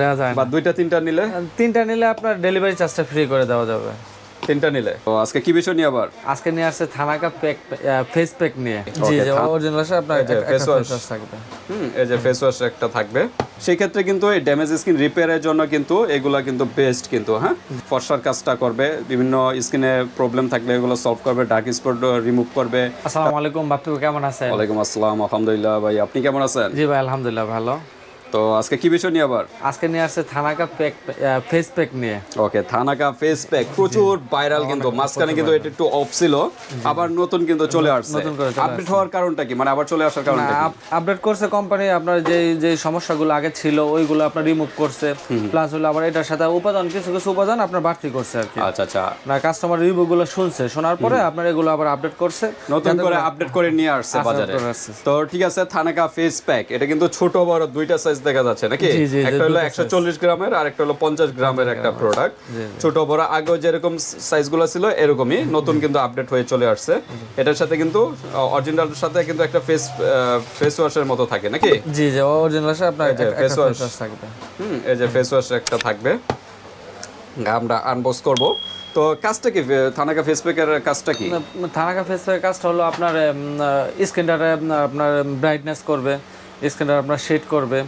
দেওয়া যায় বা দুইটা তিনটা নিলে? তিনটা নিলে আপনার ডেলিভারি চার্জটা ফ্রি করে দেওয়া যাবে। তিনটা নিলে। তো আজকে কি বিষয় নিয়ে আবার? আজকে নিয়ে আসছে থানাকা প্যাক ফেস প্যাক নিয়ে। জি যে অরিজিনাল আছে আপনার wash। wash থাকবে। হুম এই যে ফেস ওয়াশ একটা থাকবে। সেই ক্ষেত্রে কিন্তু এই ড্যামেজ স্কিন রিপেয়ারের জন্য কিন্তু এগুলা কিন্তু বেস্ট কিন্তু হ্যাঁ? ফর্সার কাজটা করবে বিভিন্ন স্কিনে প্রবলেম থাকলে এগুলো সলভ করবে ডার্ক স্পট রিমুভ করবে। আসসালামু আলাইকুম বাপ্পি কেমন আছেন? ওয়ালাইকুম আসসালাম আলহামদুলিল্লাহ ভাই আপনি কেমন আছেন? জি ভাই আলহামদুলিল্লাহ ভালো। তো আজকে কি বিষয় নিয়ে আবার? আজকে নিয়ে আসছে থানাকা প্যাক ফেস প্যাক নিয়ে। ওকে থানাকা ফেস প্যাক প্রচুর ভাইরাল কিন্তু মাঝখানে কিন্তু এটা একটু অফ ছিল। আবার নতুন কিন্তু চলে আসছে। নতুন করে আপডেট হওয়ার কারণটা কি? মানে আবার চলে আসার কারণটা আপডেট করছে কোম্পানি আপনার যে যে সমস্যাগুলো আগে ছিল ওইগুলো আপনার রিমুভ করছে। প্লাস হলো আবার এটার সাথে উপাদান কিছু কিছু উপাদান আপনার বাড়তি করছে আর কি। আচ্ছা আচ্ছা। না কাস্টমার রিভিউ গুলো শুনছে শোনার পরে আপনার এগুলো আবার আপডেট করছে। নতুন করে আপডেট করে নিয়ে আসছে বাজারে। তো ঠিক আছে থানাকা ফেস প্যাক এটা কিন্তু ছোট বড় দুইটা সাইজ দেখা যাচ্ছে নাকি? জি, জি, একটা হলো একশো চল্লিশ গ্রামের আর একটা হলো পঞ্চাশ গ্রামের একটা প্রোডাক্ট ছোট বড় যেরকম সাইজগুলো ছিল এরকমই। নতুন কিন্তু আপডেট হয়ে চলে আসছে। এটার সাথে কিন্তু সাথে কিন্তু একটা ফেস ফেস ওয়াশের মতো থাকে নাকি? জি যে অরিজিনাল আছে আপনার wash। wash থাকবে। হুম এই যে ফেস ওয়াশ একটা থাকবে। আমরা আনবক্স করব। তো কাজটা কি থানাকা ফেস প্যাকের কাজটা কি? থানাকা ফেস কাজটা হলো আপনার স্কিনটারে আপনার ব্রাইটনেস করবে স্কিনটা আপনার শেড করবে।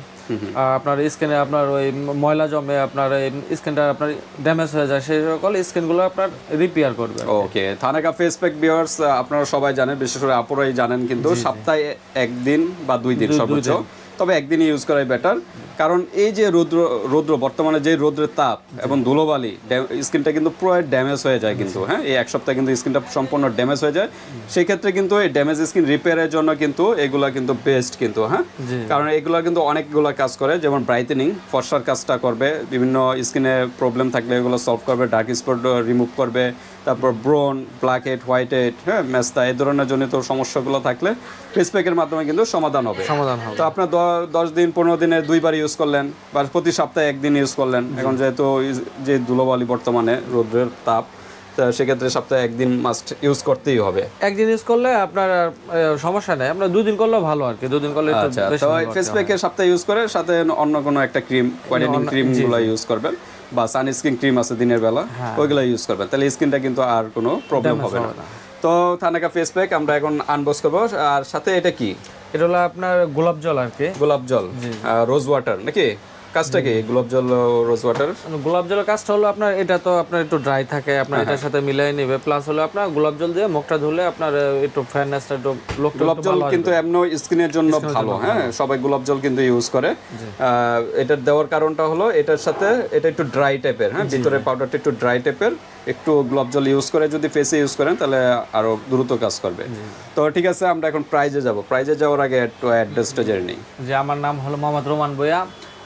আপনার স্কিনে আপনার ওই ময়লা জমে আপনার স্কিনটা আপনার ড্যামেজ হয়ে যায় সেই সকল স্কিনগুলো আপনার রিপেয়ার করবে okay thanaka face pack viewers আপনারা সবাই জানেন বিশেষ করে আপুরাই জানেন কিন্তু সপ্তাহে একদিন বা দুই দিন সর্বোচ্চ তবে একদিনই ইউজ করাই বেটার কারণ এই যে রৌদ্র রৌদ্র বর্তমানে যে রৌদ্রের তাপ এবং ধুলোবালি স্কিনটা কিন্তু পুরো ড্যামেজ হয়ে যায় কিন্তু হ্যাঁ? এই এক সপ্তাহে কিন্তু স্কিনটা সম্পূর্ণ ড্যামেজ হয়ে যায়। সেই ক্ষেত্রে কিন্তু এই ড্যামেজ স্কিন রিপেয়ারের জন্য কিন্তু এগুলা কিন্তু বেস্ট কিন্তু হ্যাঁ? কারণ এগুলো কিন্তু অনেকগুলো কাজ করে যেমন ব্রাইটেনিং ফর্সার কাজটা করবে বিভিন্ন স্কিনে প্রবলেম থাকলে এগুলো সলভ করবে ডার্ক স্পট রিমুভ করবে তারপর ব্রোন ব্ল্যাক হেড হোয়াইট হেড হ্যাঁ? মেস্তা এই ধরনের জনিত সমস্যাগুলো থাকলে ফেস প্যাকের মাধ্যমে কিন্তু সমাধান হবে। সমাধান হবে। তো আপনার দশ দিন পনেরো দিনে দুইবার ইউজ করলেন বা প্রতি সপ্তাহে একদিন ইউজ করলেন। এখন যেহেতু যে ধুলোবালি বর্তমানে রোদ্রের তাপ সেক্ষেত্রে সপ্তাহে একদিন মাস্ট ইউজ করতেই হবে। একদিন ইউজ করলে আপনার সমস্যা নেই। আপনার দুদিন করলেও ভালো আর কি। দুদিন করলে আচ্ছা তো ফেস কি। প্যাকের সপ্তাহে ইউজ করে সাথে অন্য কোনো একটা ক্রিম হোয়াইটেনিং ক্রিমগুলো ইউজ করবেন। বা সানস্ক্রিন ক্রিম আছে দিনের বেলা হ্যাঁ। ওইগুলো ইউজ করবেন। তাহলে স্কিনটা কিন্তু আর কোনো প্রবলেম হবে না। তো থানাকা ফেস প্যাক আমরা এখন আনবক্স করব। আর সাথে এটা কি? এটা হলো আপনার গোলাপ জল আর কি। গোলাপ জল। রোজ ওয়াটার নাকি? কাজটা কি গোলাপ জল রোজ ওয়াটার গোলাপ জলের কাজটা হলো আপনার এটা তো আপনার একটু ড্রাই থাকে আপনার হ্যাঁ, এটার সাথে মিলাই নেবে। প্লাস হলো আপনার গোলাপ জল দিয়ে মুখটা ধুলে আপনার একটু ফ্রেশনেসটা একটু গোলাপ জল কিন্তু এমন স্কিনের জন্য ভালো হ্যাঁ সবাই গোলাপ জল কিন্তু ইউজ করে। এটা দেওয়ার কারণটা হলো এটার সাথে এটা একটু ড্রাই টাইপের হ্যাঁ ভিতরে পাউডারটা একটু ড্রাই টাইপের একটু গোলাপ জল ইউজ করে যদি ফেসে ইউজ করেন তাহলে আরও দ্রুত কাজ করবে। তো ঠিক আছে আমরা এখন প্রাইজে যাব। প্রাইজে যাওয়ার আগে একটু অ্যাড্রেসটা জেনে নিই। যে আমার নাম হলো মোহাম্মদ রোমান বইয়া।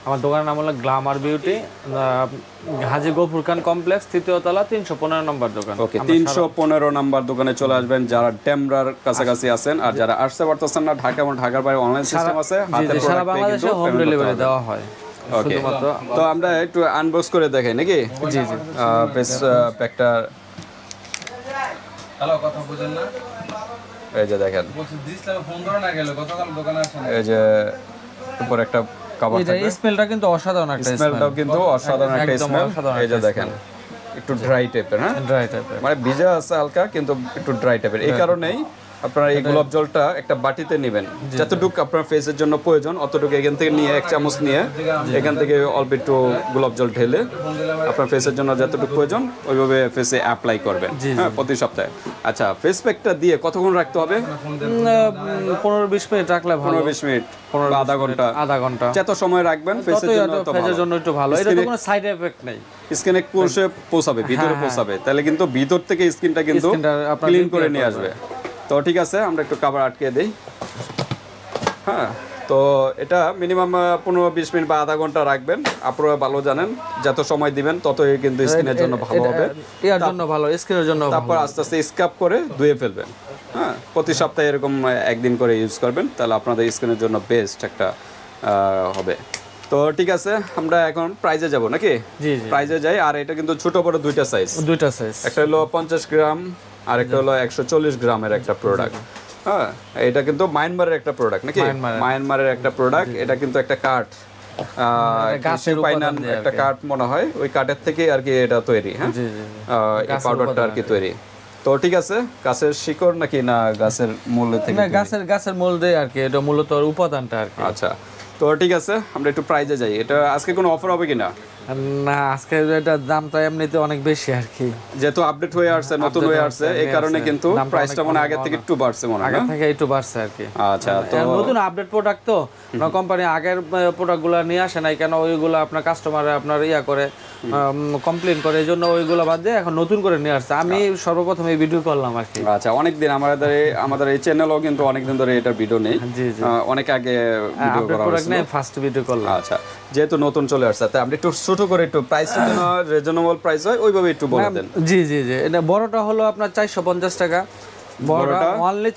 আমার দোকানের নাম হলো glamour beauty Haji Gafur Khan complex তৃতীয় তলা তিনশো পনেরো নম্বর দোকান। ওকে তিনশো পনেরো নাম্বার দোকানে চলে আসবেন যারা ডেমরার কাছাকাছি আছেন আর যারা আসতে পারতেছেন না ঢাকা এবং ঢাকার বাইরে অনলাইন সিস্টেম আছে সারা বাংলাদেশে হোম ডেলিভারি দেওয়া হয় ওকে তো আমরা একটু আনবক্স করে দেখাই নাকি? জি জি। বেশ প্যাকটা হ্যালো কথা বুঝেন না? এই যে দেখেন। বলছি দিসলামে ফোন ধরে না গেল গতকাল দোকানে আসেন এই যে উপর একটা কভার থাকবে। স্মেলটা কিন্তু অসাধারণ একটা স্মেলটাও কিন্তু অসাধারণ একটা স্মেল এই যে দেখেন একটু ড্রাই টাইপের হ্যাঁ? ড্রাই টাইপের মানে ভিজা আছে হালকা কিন্তু একটু ড্রাই টাইপের এই কারণেই আপনারা এই গোলাপ জলটা একটা বাটিতে নেবেন। যতটুকু আপনার ফেসের জন্য প্রয়োজন অতটুকু এখান থেকে নিয়ে এক চামচ নিয়ে এখান থেকে অল্প একটু গোলাপ জল ঢেলে আপনার ফেসের জন্য যতটুকু প্রয়োজন ওইভাবে ফেসে অ্যাপ্লাই করবেন। হ্যাঁ প্রতি সপ্তাহে। আচ্ছা ফেস প্যাকটা দিয়ে কতক্ষণ রাখতে হবে? পনেরো বিশ মিনিট রাখলে পনেরো বিশ মিনিট বা আধা ঘণ্টা। আধা ঘণ্টা। যত সময় রাখবেন ফেসের জন্য একটু ভালো। এটা কোনো সাইড এফেক্ট নেই। স্কিনে কোষে পৌঁছাবে ভিতরে পৌঁছাবে তাহলে কিন্তু ভিতর থেকে স্কিনটা কিন্তু ক্লিন করে নিয়ে আসবে। তো ঠিক আছে আমরা একটু কাবার আটকে দেই। হ্যাঁ তো এটা মিনিমাম পনেরো বিশ মিনিট বা আধা ঘণ্টা রাখবেন। আপনারা ভালো জানেন যত সময় দিবেন ততই কিন্তু স্কিনের জন্য ভালো হবে। ইয়ার জন্য ভালো স্কিনের জন্য তারপর আস্তে আস্তে স্কাপ করে ধুয়ে ফেলবেন। হ্যাঁ প্রতি সপ্তাহে এরকম একদিন করে ইউজ করবেন তাহলে আপনাদের স্কিনের জন্য বেস্ট একটা হবে। তো ঠিক আছে আমরা এখন প্রাইজে যাব নাকি? জি জি। প্রাইজে যাই আর এটা কিন্তু ছোট বড় দুইটা সাইজ দুইটা সাইজ একটা হলো পঞ্চাশ গ্রাম আর একটা হলো একশো চল্লিশ গ্রামের একটা প্রোডাক্ট হ্যাঁ এটা কিন্তু মায়ানমারের একটা প্রোডাক্ট নাকি? মায়ানমারের। একটা প্রোডাক্ট এটা কিন্তু একটা কাঠ। পাইনান আর একটা কাঠ মনে হয় ওই কাঠের থেকে আর কি এটা তৈরি হ্যাঁ? এই পাউডারটা আর কি তৈরি। তো ঠিক আছে গাছের শিকড় নাকি না গাছের মূল থেকে না গাছের গাছের মূল দিয়ে আর কি এটা মূলত উপাদানটা আর কি। আচ্ছা তো ঠিক আছে আমরা একটু প্রাইজে যাই। এটা আজকে কোনো অফার হবে কিনা? না আজকে এটার দামটা এমনিতে অনেক বেশি আর কি। যেহেতু আপডেট হয়ে আসছে নতুন হয়ে আসছে এই কারণে কিন্তু প্রাইসটা মনে আগে থেকে একটু বাড়ছে মনে হয় আগে থেকে একটু বাড়ছে আর কি। আচ্ছা তো নতুন আপডেট প্রোডাক্ট তো কোম্পানি আগের প্রোডাক্টগুলো নিয়ে আসে নাই কেন ওইগুলো আপনার কাস্টমার আপনার ইয়া করে কমপ্লেন করে এই জন্য ওইগুলো বাদ দিয়ে এখন নতুন করে নিয়ে আসছে। আমি সর্বপ্রথম এই ভিডিও করলাম আর কি। আচ্ছা অনেকদিন আমাদের আমাদের এই চ্যানেলও কিন্তু অনেকদিন ধরে এটার ভিডিও নেই। জি জি। অনেক আগে ভিডিও করা প্রোডাক্ট হয়েছিল। ফার্স্ট ভিডিও করলাম। আচ্ছা যেহেতু নতুন চলে আসছে তাই আমরা একটু ছোট করে একটু প্রাইসটা যেন রিজনেবল প্রাইস হয় ওইভাবে একটু বলে দেন। জি জি জি। এটা বড়টা হলো আপনার চারশো পঞ্চাশ টাকা। বড়টা? অনলি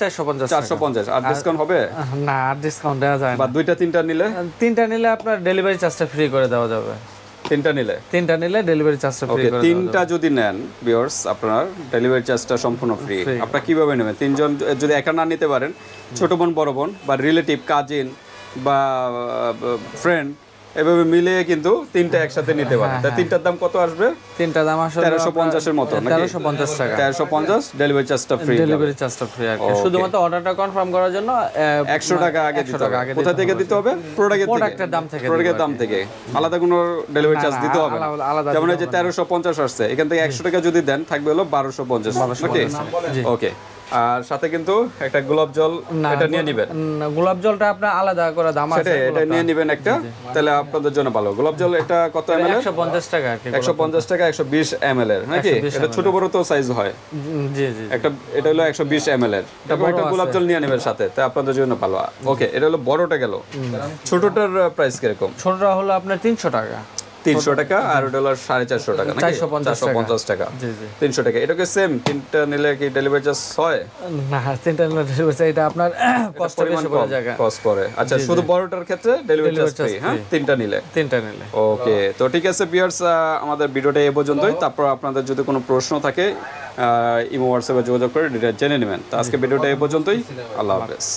আর ডিসকাউন্ট হবে? না আর ডিসকাউন্ট দেওয়া যায় বা দুইটা তিনটা নিলে? তিনটা নিলে আপনার ডেলিভারি চার্জটা ফ্রি করে দেওয়া যাবে। তিনটা নিলে? তিনটা নিলে ডেলিভারি চার্জটা ফ্রি করে তিনটা যদি নেন ভিউয়ার্স আপনার ডেলিভারি চার্জটা সম্পূর্ণ ফ্রি আপনারা কীভাবে নেবেন? তিনজন যদি একা না নিতে পারেন ছোট বোন বড় বোন বা রিলেটিভ কাজিন বা ফ্রেন্ড এভাবে মিলে কিন্তু তিনটা একসাথে নিতে পারেন তা তিনটার দাম কত আসবে? তিনটা দাম আসলে তেরোশো পঞ্চাশের মতো নাকি? তেরোশো পঞ্চাশ টাকা। তেরোশো পঞ্চাশ ডেলিভারি চার্জটা ফ্রি ডেলিভারি চার্জটা ফ্রি শুধুমাত্র অর্ডারটা কনফার্ম করার জন্য একশো টাকা আগে 100 দিতে হবে। কোথা থেকে দিতে হবে? প্রোডাক্টের থেকে। প্রোডাক্টের দাম থেকে প্রোডাক্টের দাম থেকে। আলাদা কোনো ডেলিভারি চার্জ দিতে হবে আলাদা- যেমন এই যে তেরোশো পঞ্চাশ আসছে এখান থেকে একশো টাকা যদি দেন থাকবে হলো বারোশো পঞ্চাশ। নাকি ওকে আর সাথে কিন্তু একটা গোলাপ জল এটা নিয়ে নিবেন। গোলাপ জলটা আপনার আলাদা করে দাম আছে এটা নিয়ে নিবেন একটা তাহলে আপনাদের জন্য ভালো। গোলাপ জল এটা কত এম এল একশো পঞ্চাশ টাকা আর কি একশো পঞ্চাশ টাকা একশো বিশ এম এর নাকি? এটা ছোট বড় তো সাইজ হয়। জি জি একটা এটা হলো একশো বিশ এম এল এর তারপর একটা গোলাপ জল নিয়ে নেবেন সাথে তাই আপনাদের জন্য ভালো। ওকে এটা হলো বড়টা গেল। ছোটটার প্রাইস কীরকম? ছোটটা হলো আপনার তিনশো টাকা। তিনশো টাকা আর ওটা হলো সাড়ে চারশো টাকা চারশো পঞ্চাশ টাকা। তিনশো টাকা। এটাকে সেম তিনটা নিলে কি ডেলিভারি চার্জ হয় না তিনটা নিলে delivery charge, এটা আপনার কষ্ট বেশি পড়ে জায়গা। পড়ে। আচ্ছা শুধু বড়টার ক্ষেত্রে ডেলিভারি চার্জ ফ্রি হ্যাঁ? তিনটা নিলে। তিনটা নিলে। ওকে তো ঠিক আছে আমাদের ভিডিওটা এ পর্যন্তই। তারপর আপনাদের যদি কোনো প্রশ্ন থাকে ইমো হোয়াটসঅ্যাপে যোগাযোগ করে ডিটেল জেনে নেবেন। তো আজকে ভিডিওটা এ পর্যন্তই। আল্লাহ হাফেজ।